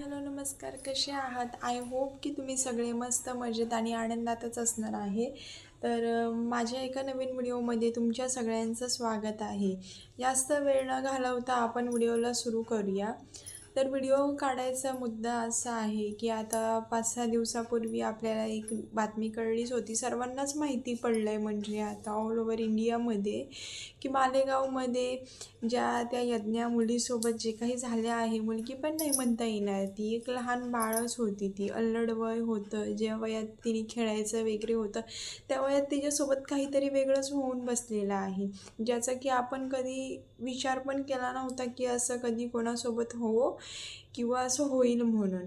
Hello नमस्कार. कसे आहात? आय होप की तुम्ही सगळे मस्त मजेत आणि आनंदातच असणार आहे. तर माझ्या एका नवीन व्हिडिओमध्ये तुमच्या सगळ्यांचं स्वागत आहे. जास्त वेळ न घालवता आपण व्हिडिओला सुरू करूया. तर व्हिडिओ काढायचा मुद्दा असा आहे की आता पाच सहा दिवसापूर्वी आपल्याला एक बातमी कळलीच होती. सर्वांनाच माहिती पडलं आहे म्हणजे आता ऑल ओव्हर इंडियामध्ये की मालेगावमध्ये ज्या त्या यज्ञा मुलीसोबत जे काही झालं आहे मुलगी पण नाही म्हणता येणार. ती एक लहान बाळच होती. ती अल्लड वय होतं. ज्या वयात तिने खेळायचं वगैरे होतं त्या वयात तिच्यासोबत काहीतरी वेगळंच होऊन बसलेलं आहे. ज्याचा की आपण कधी विचार पण केला नव्हता की असं कधी कोणासोबत हो किंवा असं होईल म्हणून.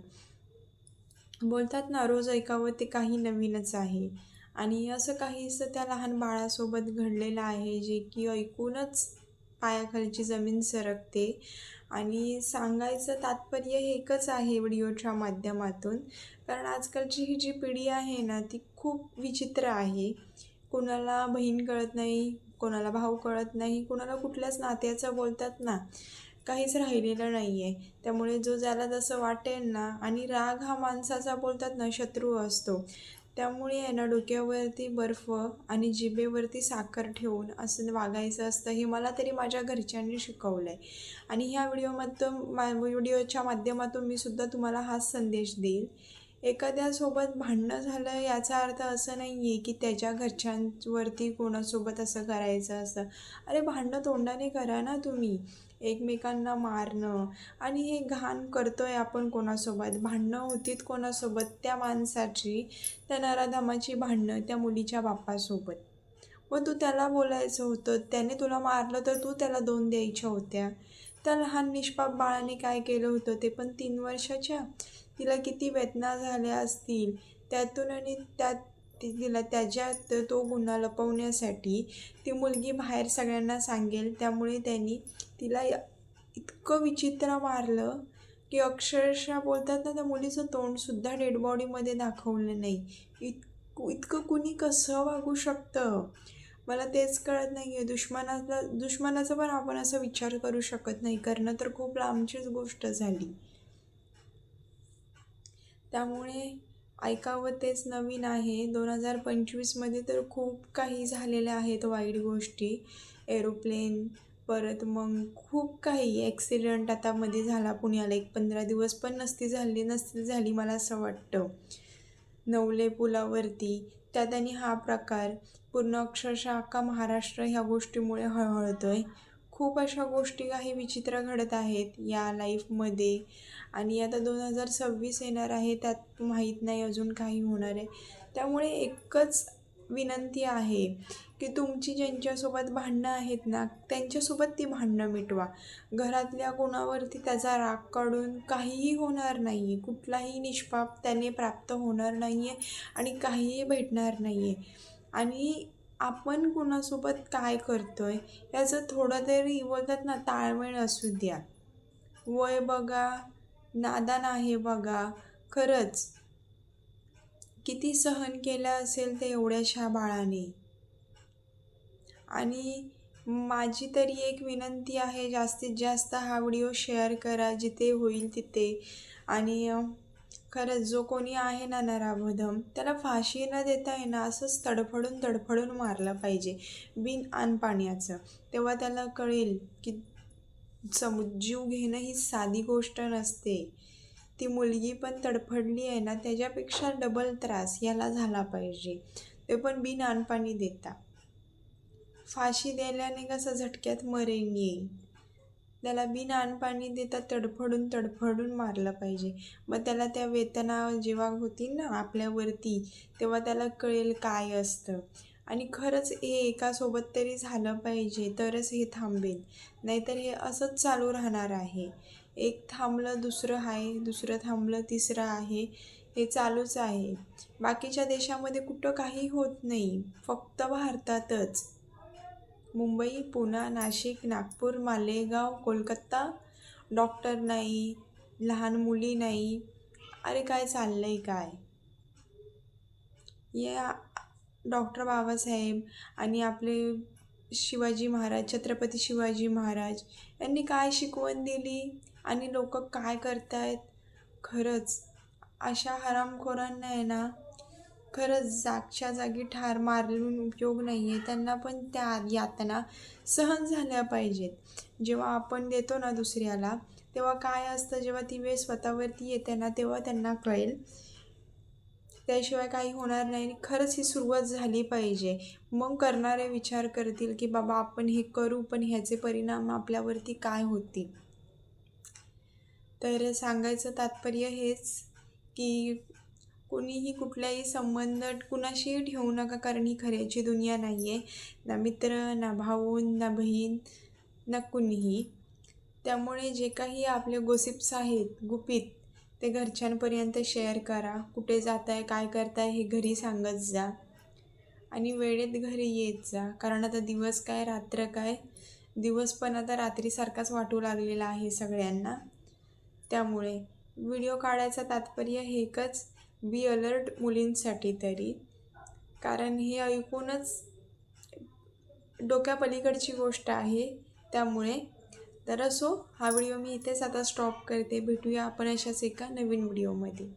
बोलतात ना रोज ऐकावं ते काही नवीनच आहे. आणि असं काहीसं त्या लहान बाळासोबत घडलेलं आहे जे की ऐकूनच पायाखालची जमीन सरकते. आणि सांगायचं तात्पर्य हे एकच आहे व्हिडिओच्या माध्यमातून. कारण आजकालची ही जी पिढी आहे ना ती खूप विचित्र आहे. कोणाला बहीण कळत नाही कोणाला भाऊ कळत नाही कोणाला कुठल्याच नात्याचं बोलतात ना. काहीच राहिलेलं नाही आहे त्यामुळे जो ज्याला जसं वाटेल ना आणि राग हा माणसाचा बोलतात ना शत्रू असतो. त्यामुळे आहे ना डोक्यावरती बर्फ आणि जिभेवरती साखर ठेवून असं वागायचं असतं हे मला तरी माझ्या घरच्यांनी शिकवलं आहे आणि ह्या व्हिडिओमधून मा व्हिडिओच्या माध्यमातून मी सुद्धा तुम्हाला हाच संदेश देईल. एखाद्यासोबत भांडणं झालं याचा अर्थ असं नाही आहे की त्याच्या घरच्यांवरती कोणासोबत असं करायचं असतं. अरे भांडणं तोंडाने करा ना तुम्ही. एकमेकांना मारणं आणि हे घाण करतो आहे आपण कोणासोबत. भांडणं होतीत कोणासोबत? त्या माणसाची त्या नराधामाची भांडणं त्या मुलीच्या बाप्पासोबत. व तू त्याला बोलायचं होतं. त्याने तुला मारलं तर तू त्याला दोन द्यायच्या होत्या. त्या लहान निष्पाप बाळाने काय केलं होतं ते पण तीन वर्षाच्या? तिला किती वेदना झाल्या असतील. त्यातून आणि त्यात तिला त्याच्यात तो गुन्हा लपवण्यासाठी ती मुलगी बाहेर सगळ्यांना सांगेल. त्यामुळे त्यांनी तिला इतकं विचित्र मारलं की अक्षरशः बोलतात ना त्या मुलीचं तोंडसुद्धा डेड बॉडीमध्ये दाखवलं नाही. इत इतकं कुणी कसं वागू शकतं? मला तेच कळत नाही आहे दुश्मनाचा दुश्मनाचा पण आपण असा विचार करू शकत नाही. करणं तर खूप लांबचीच गोष्ट झाली. त्यामुळे ऐकावं तेच नवीन आहे. दोन हजार पंचवीसमध्ये तर खूप काही झालेल्या आहेत वाईट गोष्टी. एरोप्लेन परत मग खूप काही ॲक्सिडेंट आता मध्ये झाला पुण्याला. एक पंधरा दिवस पण नसती झाली नसती झाली मला असं वाटतं. नवले पुलावरती. त्यात आणि हा प्रकार पूर्ण अक्षरशः अख्खा महाराष्ट्र ह्या गोष्टीमुळे हळहळतो आहे खूप अशा गोष्टी काही विचित्र घडत आहेत या लाईफमध्ये आणि आता दोन हजार सव्वीस येणार आहे त्यात माहीत नाही अजून काही होणार आहे. त्यामुळे एकच विनंती आहे की तुमची ज्यांच्यासोबत भांडणं आहेत ना त्यांच्यासोबत ती भांडणं मिटवा. घरातल्या कोणावरती त्याचा राग काढून काहीही होणार नाही कुठलाही निष्पाप त्याने प्राप्त होणार नाही आहे आणि काहीही भेटणार नाही आहे आणि आपण कुणासोबत काय करतो आहे याचं थोडं तरी बोलतात ना ताळमेळ असू द्या. वय बघा नादान आहे बघा. खरंच किती सहन केलं असेल ते एवढ्याशा बाळाने. आणि माझी तरी एक विनंती आहे जास्तीत जास्त हा व्हिडिओ शेअर करा जिथे होईल तिथे. आणि खरंच जो कोणी आहे ना नराभदम त्याला फाशी न देता आहे ना असंच तडफडून तडफडून मारलं पाहिजे बिन आन पाण्याचं. तेव्हा त्याला कळेल की सम जीव घेणं ही साधी गोष्ट नसते. ती मुलगी पण तडफडली आहे ना त्याच्यापेक्षा डबल त्रास याला झाला पाहिजे. ते पण बिन आणपाणी देता. फाशी द्यायल्याने कसं झटक्यात मरेन येईल त्याला बिन आणपाणी देता तडफडून तडफडून मारलं पाहिजे. मग त्याला त्या वेतना जेव्हा होतील ना आपल्यावरती तेव्हा त्याला कळेल काय असतं. आणि खरंच हे एकासोबत तरी झालं पाहिजे तरच हे थांबेल. नाहीतर हे असंच चालू राहणार आहे. एक थांबलं दुसरं आहे दुसरं थांबलं तिसरं आहे हे चालूच आहे. बाकीच्या देशामध्ये कुठं काही होत नाही फक्त भारतातच. मुंबई पुणा नाशिक नागपूर मालेगाव कोलकाता. डॉक्टर नाही लहान मुली नाही. अरे काय चाललं आहे काय? या डॉक्टर बाबासाहेब आणि आपले शिवाजी महाराज छत्रपती शिवाजी महाराज यांनी काय शिकवण दिली? आणि लोक काय करतायत? खरंच अशा हरामखोरांना आहे ना खरंच जागच्या जागी ठार मारून उपयोग नाही आहे त्यांना पण त्या यातना सहन झाल्या पाहिजेत. जेव्हा आपण देतो ना दुसऱ्याला तेव्हा काय असतं? जेव्हा ती वेळ स्वतःवरती येते ना तेव्हा त्यांना कळेल. त्याशिवाय काही होणार नाही आणि खरंच ही सुरुवात झाली पाहिजे. मग करणारे विचार करतील की बाबा आपण हे करू पण ह्याचे परिणाम आपल्यावरती काय होतील? तर सांगायचं तात्पर्य हेच की कुणीही कुठलाही संबंध कुणाशीही ठेवू नका कारण ही खऱ्याची दुनिया नाही आहे ना मित्र ना भाऊ ना बहीण ना कुणीही. त्यामुळे जे काही आपले गोसिप्स आहेत गुपित ते घरच्यांपर्यंत शेअर करा. कुठे जाताय काय करताय हे घरी सांगत जा. आणि वेळेत घरी येत जा. कारण आता दिवस काय रात्र काय? दिवस पण आता रात्रीसारखाच वाटू लागलेला आहे सगळ्यांना. त्यामुळे व्हिडिओ काढायचं तात्पर्य हे एकच बी अलर्ट मुलींसाठी तरी. कारण हे ऐकूनच डोक्यापलीकडची गोष्ट आहे. त्यामुळे तर असो हा व्हिडिओ मी इथेच आता स्टॉप करते. भेटूया आपण अशाच एका नवीन व्हिडिओमध्ये